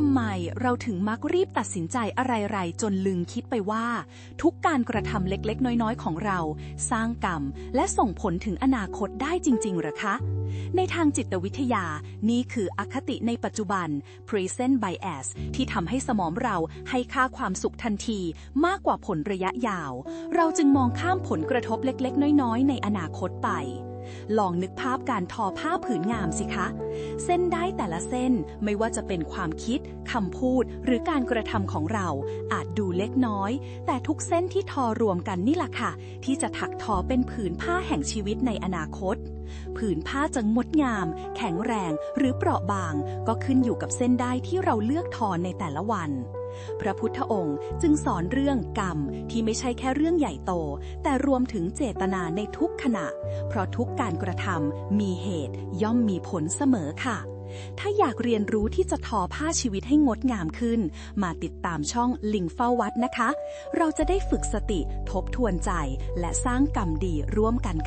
ทำไมเราถึงมักรีบตัดสินใจอะไรๆ จนลืมคิดไปว่า ทุกการกระทำเล็กๆ น้อยๆ ของเรา สร้างกรรม และส่งผลถึงอนาคตได้จริงๆหรือคะ ในทางจิตวิทยา นี่คืออคติในปัจจุบัน present bias ที่ทำให้สมองเราให้ค่าความสุขทันทีมากกว่าผลระยะยาว เราจึงมองข้ามผลกระทบเล็กๆ น้อยๆ ในอนาคตไป ลองนึกภาพการทอผ้าผืนงามสิคะ เส้นได้แต่ละเส้นไม่ว่าจะเป็นความคิดคำพูด หรือการกระทำของเรา อาจดูเล็กน้อย แต่ทุกเส้นที่ทอรวมกันนี่แหละค่ะ ที่จะถักทอเป็นผืนผ้าแห่งชีวิตในอนาคต ผืนผ้าจะงดงาม แข็งแรง หรือเปราะบาง ก็ขึ้นอยู่กับเส้นได้ที่เราเลือกทอในแต่ละวัน พระพุทธองค์จึงสอนเรื่องกรรมที่ไม่ใช่แค่เรื่องใหญ่โต แต่รวมถึงเจตนาในทุกขณะ เพราะทุกการกระทำมีเหตุย่อมมีผลเสมอค่ะถ้าอยากเรียนรู้ที่จะทอผ้าชีวิตให้งดงามขึ้น มาติดตามช่องลิงเฝ้าวัดนะคะ เราจะได้ฝึกสติทบทวนใจและสร้างกรรมดีร่วมกันค่ะ